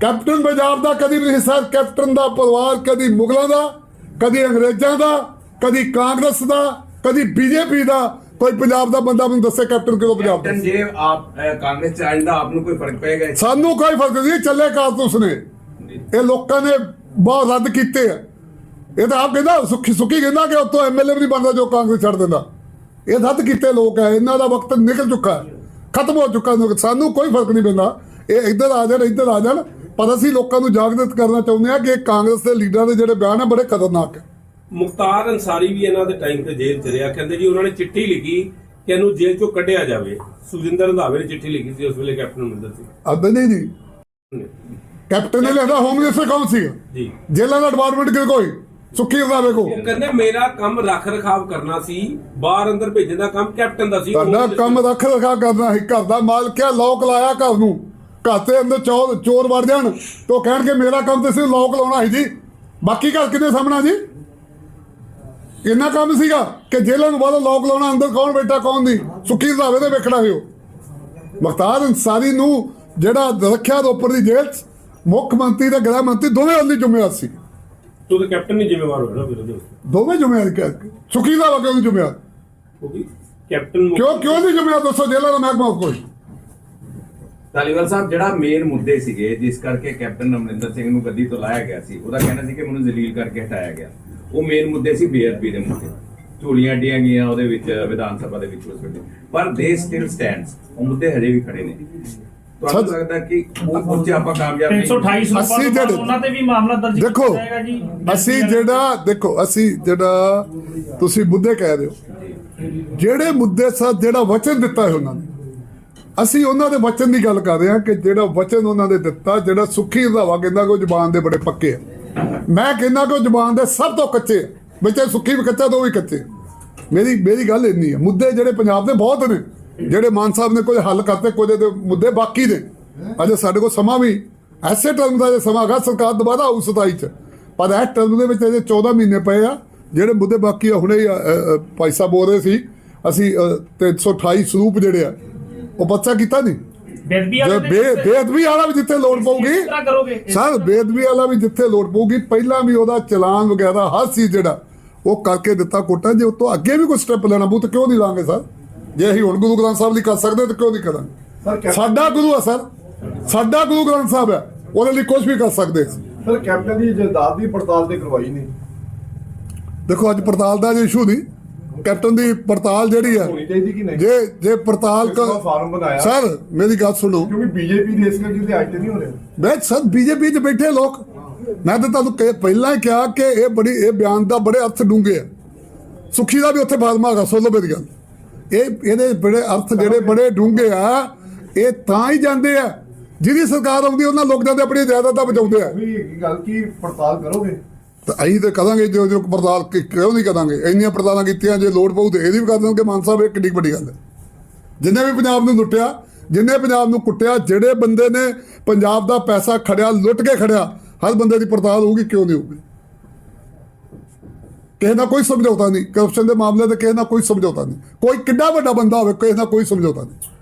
ਕੈਪਟਨ ਪੰਜਾਬ ਦਾ ਕਦੀ ਵੀ ਨਹੀਂ ਸਰ, ਕੈਪਟਨ ਦਾ ਪਰਿਵਾਰ ਕਦੀ ਮੁਗਲਾਂ ਦਾ, ਕਦੀ ਅੰਗਰੇਜ਼ਾਂ ਦਾ, ਕਦੀ ਕਾਂਗਰਸ ਦਾ, ਕਦੀ ਬੀਜੇਪੀ ਦਾ ਕੋਈ ਪੰਜਾਬ ਦਾ ਬੰਦਾ ਮੈਨੂੰ ਦੱਸੇ ਕੈਪਟਨ ਕਿਹਦੋਂ ਪੰਜਾਬ ਦਾ? ਕੈਪਟਨ ਜੇ ਆਪ ਅਹ, ਕਾਂਗਰਸ ਚ ਆਇੰਦਾ ਆਪ ਨੂੰ ਕੋਈ ਫ਼ਰਕ ਪਏਗਾ ਇਸ- ਸਾਨੂੰ ਕੋਈ ਫ਼ਰਕ ਨਹੀਂ ਚੱਲੇ ਕਾਰਤੂਸ ਨੇ ਜੀ। ਇਹ ਲੋਕਾਂ ਨੇ ਬਹੁਤ ਰੱਦ ਕੀਤੇ ਆ। ਇਹ ਤਾਂ ਆਪ ਕਹਿੰਦਾ ਸੁੱਖੀ ਸੁੱਖੀ ਕਹਿੰਦਾ ਕਿ ਉੱਥੋਂ ਐਮਐਲਏ ਵੀ ਨਹੀਂ ਬਣਦਾ ਜੋ ਕਾਂਗਰਸ ਛੱਡ ਦਿੰਦਾ। ਇਹ ਰੱਦ ਕੀਤੇ ਲੋਕ ਆ ਇਹਨਾਂ ਦਾ ਵਕਤ ਨਿਕਲ ਚੁੱਕਾ ਹੈ। ਖਤਮ ਹੋ ਚੁੱਕਾ ਹੈ। ਸਾਨੂੰ ਕੋਈ ਫ਼ਰਕ ਨਹੀਂ ਪੈਂਦਾ। ਇਹ ਇੱਧਰ ਆ ਜਾਣ ਇੱਧਰ ਆ ਜਾਣ। ਪਰ ਅਸੀਂ ਲੋਕਾਂ ਨੂੰ ਜਾਗਰਤ ਕਰਨਾ ਚਾਹੁੰਦੇ ਆ ਕਿ ਇਹ ਕਾਂਗਰਸ ਦੇ ਲੀਡਰਾਂ ਦੇ ਜਿਹੜੇ ਬਿਆਨ ਆ ਬੜੇ ਖਤਰਨਾਕ ਹੈ ਮੁਖਤਾਰ ਅੰਸਾਰੀ ਵੀ ਇਹਨਾਂ ਦੇ ਟਾਈਮ ਤੇ ਜੇਲ੍ਹ ਚ ਰਿਹਾ। ਕਹਿੰਦੇ ਜੀ ਉਹਨਾਂ ਨੇ ਚਿੱਠੀ ਲਿਖੀ ਕਿ ਇਹਨੂੰ ਜੇਲ੍ਹ ਚੋਂ ਕੱਢਿਆ ਜਾਵੇ। ਸੁਖਜਿੰਦਰ ਰੰਧਾਵੇ ਨੇ ਚਿੱਠੀ ਲਿਖੀ ਸੀ ਉਸ ਵੇਲੇ ਕੈਪਟਨ ਅਮਰਿੰਦਰ ਸਿੰਘ। ਅੱਧ ਨਹੀਂ ਜੀ। ਕੈਪਟਨ ਨੇ ਲਿਖਦਾ ਹੋਮ ਮਿਨਿਸਟਰ ਕੌਣ ਸੀ? ਜੀ। ਜੇਲ੍ਹਾਂ ਦਾ ਡਿਪਾਰਟਮੈਂਟ ਕਿ ਕੋਈ ਸੁੱਖੀ ਰੰਧਾਵੇ ਕੋ ਉਹ ਕਹਿੰਦੇ ਮੇਰਾ ਕੰਮ ਰੱਖ ਰਖਾਵ ਕਰਨਾ ਸੀ ਬਾਹਰ ਅੰਦਰ ਭੇਜਣ ਦਾ ਕੰਮ ਕੈਪਟਨ ਦਾ ਸੀ। ਤੁਹਾਡਾ ਕੰਮ ਰੱਖ ਰਖਾ ਕਰਨਾ ਸੀ। ਘਰ ਦਾ ਮਾਲਕ ਹੈ ਲੋਕ ਲਾਇਆ ਘਰ ਨੂੰ। ਘਰ ਦੇ ਅੰਦਰ ਚੋਰ ਚੋਰ ਵੜ ਜਾਣ ਤੋ ਕਹਿਣਗੇ ਮੇਰਾ ਕੰਮ ਤੇ ਸਿਰਫ ਲੋਕ ਲਾਉਣਾ ਸੀ ਜੀ। ਬਾਕੀ ਘਰ ਕਿੰਨੇ ਸਾਹਮਣਾ ਜੀ? ਇੰਨਾ ਕੰਮ ਸੀਗਾ ਕਿ ਜੇਲ੍ਹਾਂ ਨੂੰ ਬਾਹਰੋਂ ਲੋਕ ਲਾਉਣਾ ਅੰਦਰ ਕੌਣ ਬੈਠਾ ਕੌਣ ਨਹੀਂ। ਸੁੱਕੀ ਰਧਾਵੇ ਦੇ ਵੇਖਣਾ ਉਹ। ਮੁਖਤਾਰ ਅੰਸਾਰੀ ਨੂੰ ਜਿਹੜਾ ਰੱਖਿਆ ਰੋਪੜ ਦੀ ਜੇਲ੍ਹ 'ਚ ਮੁੱਖ ਮੰਤਰੀ ਤੇ ਗ੍ਰਹਿ ਮੰਤਰੀ ਦੋਵੇਂ ਉਹਦੀ ਜ਼ਿੰਮੇਵਾਰ ਸੀ। ਤੂੰ ਤਾਂ ਕੈਪਟਨ ਨਹੀਂ ਜ਼ਿੰਮੇਵਾਰ ਹੋਣਾ ਫਿਰ ਉਹਦੇ ਉੱਤੇ। ਦੋਵੇਂ ਜ਼ਿੰਮੇਵਾਰ ਕਿ ਸੁੱਕੀ ਰਧਾਵਾ ਕਿਉਂ ਨਹੀਂ ਜ਼ਿੰਮੇਵਾਰ? ਕਿਉਂਕਿ ਕੈਪਟਨ ਮੁੱਖ- ਕਿਉਂ ਕਿਉਂ ਨਹੀਂ ਜ਼ਿੰਮੇਵਾਰ? ਦੱਸੋ ਜੇਲ੍ਹਾਂ ਦਾ ਮਹਿਕਮਾ ਕੋਈ। ਧਾਲੀਵਾਲ ਸਾਹਿਬ ਜਿਹੜਾ ਮੇਨ ਮੁੱਦੇ ਸੀਗੇ ਜਿਸ ਕਰਕੇ ਕੈਪਟਨ ਅਮਰਿੰਦਰ ਸਿੰਘ ਨੂੰ ਗੱਦੀ ਤੋਂ ਲਾਇਆ ਗਿਆ ਸੀ ਉਹਦਾ ਕਹਿਣਾ ਸੀ ਕਿ ਮੈਨੂੰ ਜ਼ਲੀਲ ਕਰਕੇ ਹਟਾਇਆ ਗਿਆ। ਉਹ ਮੇਨ ਮੁੱਦੇ ਸੀ ਬੀਆਰਪੀ ਦੇ ਮੁੱਦੇ। ਝੋਲੀਆਂ ਡੀਆਂ ਗਈਆਂ ਉਹਦੇ ਵਿੱਚ ਵਿਧਾਨ ਸਭਾ ਦੇ ਵਿੱਚ ਉਸ ਵੇਲੇ। ਪਰ ਦੇ ਸਟਿਲ ਸਟੈਂਡਸ ਉਹ ਮੁੱਦੇ ਹਜੇ ਵੀ ਖੜੇ ਨੇ। ਤੁਹਾਨੂੰ ਸਰ- ਲੱਗਦਾ ਕਿ ਉਹ ਉੱਚ ਆਪਾਂ ਕਾਮਯਾਬ ਨਹੀਂ 328 ਸਰੂਪਾਂ ਅਸੀਂ ਤੋਂ ਬਾਅਦ ਜਿਹੜੇ- ਉਹਨਾਂ ਤੇ ਵੀ ਮਾਮਲਾ ਦਰਜ ਦੇਖੋ ਕੀਤਾ ਜਾਏਗਾ ਜੀ। ਅਸੀਂ ਜਿਹੜਾ ਦੇਖੋ ਅਸੀਂ ਜਿਹੜਾ ਤੁਸੀਂ ਮੁੱਦੇ ਕਹਿ ਰਹੇ ਹੋ। ਜਿਹੜੇ ਮੁੱਦੇ ਜਿਹੜਾ ਵਚਨ ਦਿੱਤਾ ਹੈ ਉਹਨਾਂ ਨੇ। ਅਸੀਂ ਉਹਨਾਂ ਦੇ ਵਚਨ ਦੀ ਗੱਲ ਕਰ ਰਹੇ ਹਾਂ ਕਿ ਜਿਹੜਾ ਵਚਨ ਉਹਨਾਂ ਨੇ ਦਿੱਤਾ ਜਿਹੜਾ ਸੁੱਖੀ ਰੰਧਾਵਾ ਕਹਿੰਦਾ ਕਿ ਉਹ ਜ਼ੁਬਾਨ ਦੇ ਬੜੇ ਪੱਕੇ ਆ। ਮੈਂ ਕਹਿੰਦਾ ਕਿ ਉਹ ਜ਼ੁਬਾਨ ਦੇ ਸਭ ਤੋਂ ਕੱਚੇ ਆ ਵਿੱਚ ਸੁੱਖੀ ਵੀ ਕੱਚਾ ਤੋਂ ਵੀ ਕੱਚੇ। ਮੇਰੀ ਮੇਰੀ ਗੱਲ ਇੰਨੀ ਹੈ ਮੁੱਦੇ ਜਿਹੜੇ ਪੰਜਾਬ ਦੇ ਬਹੁਤ ਨੇ ਜਿਹੜੇ ਮਾਨ ਸਾਹਿਬ ਨੇ ਕੋਈ ਹੱਲ ਕਰਤੇ ਕੁਝ ਦੇ ਮੁੱਦੇ ਬਾਕੀ ਨੇ। ਅਜੇ ਸਾਡੇ ਕੋਲ ਸਮਾਂ ਵੀ ਐਸੇ ਟਰਮ ਦਾ ਜੇ ਸਮਾਂ ਹੈਗਾ ਸਰਕਾਰ ਦੁਬਾਰਾ ਆਊ 27 ਚ। ਪਰ ਇਸ ਟਰਮ ਦੇ ਵਿੱਚ ਅਜੇ 14 ਮਹੀਨੇ ਪਏ ਆ ਜਿਹੜੇ ਮੁੱਦੇ ਬਾਕੀ ਆ ਹੁਣੇ ਭਾਈ ਸਾਹਿਬ ਬੋਲ ਰਹੇ ਸੀ ਅਸੀਂ ਅ, 328 ਸਰੂਪ ਜਿਹੜੇ ਆ ਉਹ ਬੱਚਾ ਕੀਤਾ ਨਹੀਂ? ਬੇਦਬੀ ਜੇ ਵਾਲੇ ਬੇ ਬੇਅਦਬੀ ਵਾਲਾ ਵੀ ਜਿੱਥੇ ਲੋੜ ਪਊਗੀ ਕਿਸ ਤਰ੍ਹਾਂ ਕਰੋਗੇ ਸਰ ਬੇਦਬੀ ਵਾਲਾ ਵੀ ਜਿੱਥੇ ਲੋੜ ਪਊਗੀ ਪਹਿਲਾਂ ਵੀ ਉਹਦਾ ਚਲਾਨ ਵਗੈਰਾ ਹਰ ਚੀਜ਼ ਜਿਹੜਾ ਉਹ ਕਰਕੇ ਦਿੱਤਾ ਕੋਟਾ ਜੇ ਉਹ ਤੋਂ ਅੱਗੇ ਵੀ ਕੋਈ ਸਟੈਪ ਲੈਣਾ ਤਾਂ ਕਿਉਂ ਨਹੀਂ ਲਾਂਗੇ ਸਰ? ਜੇ ਅਸੀਂ ਹੁਣ ਗੁਰੂ ਗ੍ਰੰਥ ਸਾਹਿਬ ਲਈ ਕਰ ਸਕਦੇ ਤਾਂ ਕਿਉਂ ਨਹੀਂ ਸਰ, ਕਰਾਂਗੇ ਸਾਡਾ ਗੁਰੂ ਆ ਸਰ। ਸਾਡਾ ਗੁਰੂ ਗ੍ਰੰਥ ਸਾਹਿਬ ਹੈ ਉਹਦੇ ਲਈ ਕੁਝ ਵੀ ਕਰ ਸਕਦੇ ਸੀ ਸਰ ਕੈਪਟਨ ਦੀ ਜਾਇਦਾਦ ਦੀ ਪੜਤਾਲ ਤੇ ਕਰਵਾਈ ਨਹੀਂ। ਦੇਖੋ ਅੱਜ ਪੜਤਾਲ ਦਾ ਜੇ ਇਸ਼ੂ ਨਹੀਂ। ਕੈਪਟਨ ਦੀ ਪੜਤਾਲ ਜਿਹੜੀ ਹੈ ਹੋਣੀ ਚਾਹੀਦੀ ਕਿ ਨਹੀਂ? ਜੇ ਜੇ ਪੜਤਾਲ ਦਾ ਫਾਰਮ ਬਣਾਇਆ। ਸਰ ਮੇਰੀ ਗੱਲ ਸੁਣੋ। ਕਿਉਂਕਿ ਬੀਜੇਪੀ ਦੇ ਇਸ ਕਰਕੇ ਤੇ ਅੱਜ ਤੇ ਨਹੀਂ ਹੋ ਰਿਹਾ। ਮੈਂ ਸਰ ਬੀਜੇਪੀ 'ਚ ਬੈਠੇ ਲੋਕ। ਮੈਂ ਤਾਂ ਤੁਹਾਨੂੰ ਪਹਿਲਾਂ ਹੀ ਕਿਹਾ ਕਿ ਇਹ ਬੜੀ ਇਹ ਬਿਆਨ ਦਾ ਬੜੇ ਅਰਥ ਡੂੰਘੇ ਆ। ਸੁਖੀ ਦਾ ਵੀ ਉੱਥੇ ਫਾਰਮਾ ਹੈਗਾ ਸੁਣ ਲਓ ਮੇਰੀ ਗੱਲ। ਇਹ ਇਹਦੇ ਬੜੇ ਅਰਥ ਜਿਹੜੇ ਬੜੇ ਡੂੰਘੇ ਆ ਇਹ ਤਾਂ ਹੀ ਜਾਂਦੇ ਆ। ਜਿਹਦੀ ਸਰਕਾਰ ਆਉਂਦੀ ਉਹਨਾਂ ਲੋਕ ਜਾਂਦੇ ਆਪਣੀ ਜਾਇਦਾਦਾਂ ਬਚਾਉਂਦੇ ਆ। ਵੀ ਇਹ ਗੱਲ ਕੀ ਪੜਤਾਲ ਕਰੋਗੇ? ਤਾਂ ਅਸੀਂ ਤੇ ਕਰਾਂਗੇ ਜੋ ਜੋ ਪੜਤਾਲ ਕਿਉਂ ਨਹੀਂ ਕਰਾਂਗੇ? ਇੰਨੀਆਂ ਪੜਤਾਲਾਂ ਕੀਤੀਆਂ, ਜੇ ਲੋੜ ਪਊ ਤੇ ਇਹਦੀ ਵੀ ਕਰ ਦੇਣਗੇ, ਮਾਨ ਸਾਹਿਬ, ਇਹ ਕਿੱਡੀ ਵੱਡੀ ਗੱਲ ਹੈ। ਜਿੰਨੇ ਵੀ ਪੰਜਾਬ ਨੂੰ ਲੁੱਟਿਆ, ਜਿੰਨੇ ਪੰਜਾਬ ਨੂੰ ਕੁੱਟਿਆ, ਜਿਹੜੇ ਬੰਦੇ ਨੇ ਪੰਜਾਬ ਦਾ ਪੈਸਾ ਖੜਿਆ, ਲੁੱਟ ਕੇ ਖੜਿਆ, ਹਰ ਬੰਦੇ ਦੀ ਪੜਤਾਲ ਹੋਊਗੀ, ਕਿਉਂ ਨਹੀਂ ਹੋਊਗੀ? ਕਿਸੇ ਨਾਲ ਕੋਈ ਸਮਝੌਤਾ ਨਹੀਂ ਕਰਪਸ਼ਨ ਦੇ ਮਾਮਲੇ ਤੇ ਕਿਸੇ ਨਾਲ ਕੋਈ ਸਮਝੌਤਾ ਨਹੀਂ। ਕੋਈ ਕਿੱਡਾ ਵੱਡਾ ਬੰਦਾ ਹੋਵੇ, ਕਿਸੇ ਨਾਲ ਕੋਈ ਸਮਝੌਤਾ ਨਹੀਂ।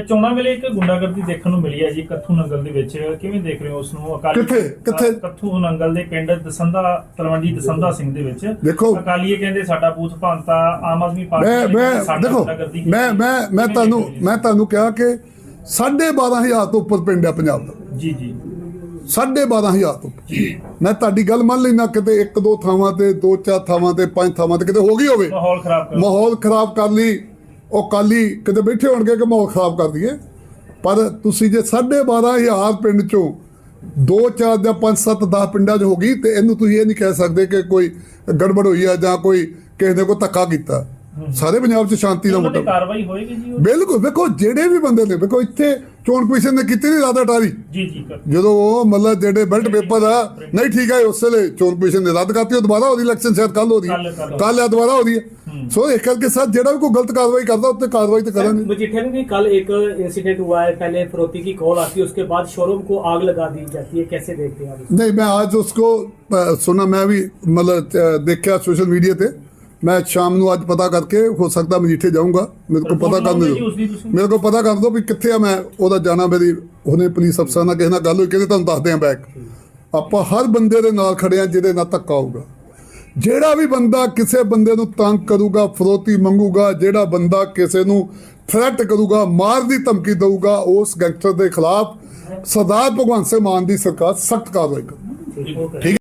ਚੋਣਾਂ ਵੇਲੇ ਇੱਕ ਗੁੰਡਾਗਰਦੀ ਦੇਖਣ ਨੂੰ ਮਿਲੀ ਹੈ ਜੀ ਕੱਥੂ ਨੰਗਲ ਦੇ ਵਿੱਚ। ਕਿਵੇਂ ਦੇਖ ਰਹੇ ਹੋ ਉਸ ਨੂੰ? ਅਕਾਲੀ ਕਿੱਥੇ? ਕਿੱਥੇ? ਕੱਥੂ ਨੰਗਲ ਦੇ ਪਿੰਡ ਦਸੰਦਾ ਤਲਵੰਡੀ ਦਸੰਦਾ ਸਿੰਘ ਦੇ ਵਿੱਚ। ਦੇਖੋ। ਅਕਾਲੀਏ ਕਹਿੰਦੇ ਸਾਡਾ ਬੂਥ ਭੰਨਤਾ ਆਮ ਆਦਮੀ ਪਾਰਟੀ ਮੈਂ ਦੇਖੋ। ਮੈਂ ਮੈਂ ਮੈਂ ਤੁਹਾਨੂੰ ਮੈਂ ਤੁਹਾਨੂੰ ਕਿਹਾ ਕਿ 12500 ਤੋਂ ਉੱਪਰ ਪਿੰਡ ਹੈ ਪੰਜਾਬ ਦਾ। ਜੀ ਜੀ। ਸਾਢੇ 12000 ਤੋਂ ਮੈਂ ਤੁਹਾਡੀ ਗੱਲ ਮੰਨ ਲੈਣਾ ਕਿਤੇ ਇੱਕ ਦੋ ਥਾਵਾਂ ਤੇ ਦੋ ਚਾਰ ਥਾਵਾਂ ਤੇ ਪੰਜ ਥਾਵਾਂ ਤੇ ਕਿਤੇ ਹੋ ਗਈ ਹੋਵੇ। ਮਾਹੌਲ ਖਰਾਬ ਕਰੋ ਮਾਹੌਲ ਖਰਾਬ ਕਰ ਲਈ। ਉਹ ਕਾਲੀ ਕਿਤੇ ਬੈਠੇ ਹੋਣਗੇ ਕਿ ਮਾਹੌਲ ਖਰਾਬ ਕਰ ਦਈਏ। ਪਰ ਤੁਸੀਂ ਜੇ 12500 ਪਿੰਡ ਚੋਂ 2 4 ਜਾਂ 5 7 10 ਪਿੰਡਾਂ 'ਚ ਹੋ ਗਈ ਤੇ ਇਹਨੂੰ ਤੁਸੀਂ ਇਹ ਨਹੀਂ ਕਹਿ ਸਕਦੇ ਕਿ ਕੋਈ ਗੜਬੜ ਹੋਈ ਆ ਜਾਂ ਕੋਈ ਕਿਸੇ ਨੇ ਕੋਈ ਧੱਕਾ ਕੀਤਾ। ਸਾਰੇ ਪੰਜਾਬ 'ਚ ਸ਼ਾਂਤੀ ਦਾ ਉਹਨਾਂ ਤੇ ਮੁੱਦਾ ਕਾਰਵਾਈ ਹੋਏਗੀ ਜੀ ਉਹ? ਬਿਲਕੁਲ ਵੇਖੋ ਜਿਹੜੇ ਵੀ ਬੰਦੇ ਨੇ ਵੇਖੋ ਇੱਥੇ ਚੋਣ ਕਮਿਸ਼ਨ ਨੇ ਕੀਤੀ ਨਹੀਂ ਰਾਦਾ ਟਾਰੀ ਜੀ ਜੀ ਕਰ- ਜਦੋਂ ਉਹ ਮਤਲਬ ਜਿਹੜੇ ਬੈਲਟ ਪੇਪਰ ਆ ਨਹੀਂ ਠੀਕ ਹੈ ਉਸ ਵੇਲੇ ਚੋਣ ਕਮਿਸ਼ਨ ਨੇ ਰੱਦ ਕਰਤੀ ਉਹ ਦੁਬਾਰਾ ਉਹਦੀ ਇਲੈਕਸ਼ਨ ਸ਼ਾਇਦ ਕੱਲ ਹੋ ਰਹੀ ਕੱਲ੍ਹ- ਹੈ ਕੱਲ੍ਹ। ਕੱਲ ਆ ਦੁਬਾਰਾ ਹੋ ਰਹੀ ਹੈ ਸੋ ਇਸ ਕਰਕੇ ਸਾਥ ਜਿਹੜਾ ਵੀ ਕੋਈ ਗਲਤ ਕਾਰਵਾਈ ਕਰਦਾ ਉੱਤੇ ਕਾਰਵਾਈ ਤੇ ਕਰਾਂਗੇ मजीठे में भी कल एक इंसिडेंट हुआ है पहले फरोती की कॉल आती है उसके बाद शोरूम को आग लगा दी जाती है कैसे देखते हैं आप इसको? नहीं मैं आज उसको अ, सुना मैं भी मतलब अ, देखा सोशल मीडिया पे ਮੈਂ ਸ਼ਾਮ ਨੂੰ ਅੱਜ ਪਤਾ ਕਰਕੇ ਹੋ ਸਕਦਾ ਮਜੀਠੇ ਜਾਊਂਗਾ। ਮੇਰੇ ਕੋਲ ਪਤਾ ਕਰ ਦਿਓ ਮੇਰੇ ਕੋਲ ਪਤਾ ਕਰ ਦਿਓ ਵੀ ਕਿੱਥੇ ਆ ਮੈਂ ਉਹਦਾ ਜਾਣਾ ਮੇਰੀ ਉਹਨੇ ਪੁਲਿਸ ਅਫਸਰ ਨਾਲ ਕਿਸੇ ਨਾਲ ਗੱਲ ਹੋਈ ਕਹਿੰਦੇ ਤੁਹਾਨੂੰ ਦੱਸਦੇ ਆ ਬੈਕ ਆਪਾਂ ਹਰ ਬੰਦੇ ਦੇ ਨਾਲ ਖੜੇ ਆ ਜਿਹਦੇ ਨਾਲ ਧੱਕਾ ਹੋਊਗਾ। ਜਿਹੜਾ ਵੀ ਬੰਦਾ ਕਿਸੇ ਬੰਦੇ ਨੂੰ ਤੰਗ ਕਰੂਗਾ ਫਰੋਤੀ ਮੰਗੂਗਾ ਜਿਹੜਾ ਬੰਦਾ ਕਿਸੇ ਨੂੰ ਥ੍ਰੈਟ ਕਰੂਗਾ ਮਾਰ ਦੀ ਧਮਕੀ ਦੇਊਗਾ ਉਸ ਗੈਂਗਸਟਰ ਦੇ ਖਿਲਾਫ ਸਰਦਾਰ ਭਗਵੰਤ ਸਿੰਘ ਮਾਨ ਦੀ ਸਰਕਾਰ ਸਖਤ ਕਾਰਵਾਈ ਕਰੂ ਠੀਕ